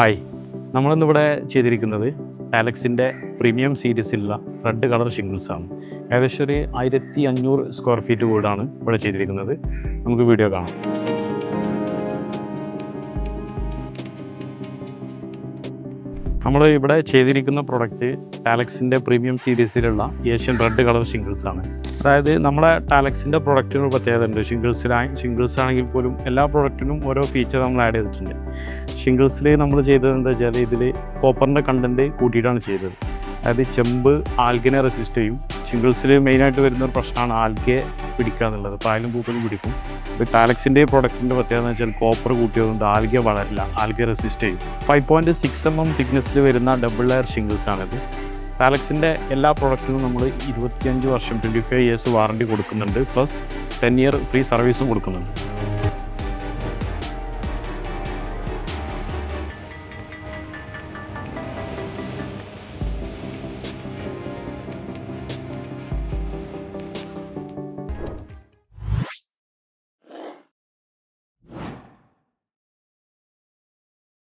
Hi. നമ്മളിന്നിവിടെ ചെയ്തിരിക്കുന്നത് ടാലക്സിന്റെ പ്രീമിയം സീരീസിലുള്ള റെഡ് കളർ ഷിംഗിൾസാണ് ഏകദേശം ഒരു ആയിരത്തി അഞ്ഞൂറ് സ്ക്വയർ ഫീറ്റ് വീടാണ് ഇവിടെ ചെയ്തിരിക്കുന്നത്. നമുക്ക് വീഡിയോ കാണാം. നമ്മൾ ഇവിടെ ചെയ്തിരിക്കുന്ന പ്രൊഡക്റ്റ് ടാലക്സിന്റെ പ്രീമിയം സീരീസിലുള്ള ഏഷ്യൻ റെഡ് കളർ ഷിംഗിൾസ് ആണ്. അതായത് നമ്മളെ ടാലക്സിന്റെ പ്രൊഡക്റ്റിന് ഒരു പ്രത്യേകത ഉണ്ട്. ഷിംഗിൾസിലായി ഷിംഗിൾസ് ആണെങ്കിൽ പോലും എല്ലാ പ്രൊഡക്റ്റിനും ഓരോ ഫീച്ചർ നമ്മൾ ആഡ് ചെയ്തിട്ടുണ്ട്. ഷിംഗിൾസിൽ നമ്മൾ ചെയ്തത് എന്താ വെച്ചാൽ ഇതിൽ കോപ്പറിന്റെ കണ്ടന്റ് കൂട്ടിയിട്ടാണ് ചെയ്തത്. അതായത് ചെമ്പ് ആൽഗിനെ റെസിസ്റ്റ് ചെയ്യും. ഷിംഗിൾസിൽ മെയിനായിട്ട് വരുന്ന ഒരു പ്രശ്നമാണ് ആൽഗെ പിടിക്കുക എന്നുള്ളത്. പായലും പൂപ്പലും പിടിക്കും. ഇപ്പോൾ ടാലക്സിന്റെ പ്രൊഡക്റ്റിന്റെ പ്രത്യേകത എന്ന് വെച്ചാൽ കോപ്പർ കൂട്ടിയതുകൊണ്ട് ആൽഗെ വളരില്ല. ആൽഗെ റെസിസ്റ്റ് ചെയ്യും. Five point six M M തിക്നെസ്സിൽ വരുന്ന ഡബിൾ ലെയർ ഷിംഗിൾസ് ആണിത്. ടാലക്സിന്റെ എല്ലാ പ്രൊഡക്റ്റിനും നമ്മൾ ഇരുപത്തിയഞ്ച് വർഷം ട്വന്റി ഫൈവ് ഇയേഴ്സ് വാറണ്ടി കൊടുക്കുന്നുണ്ട്. പ്ലസ് ടെൻ ഇയർ ഫ്രീ സർവീസും കൊടുക്കുന്നുണ്ട്.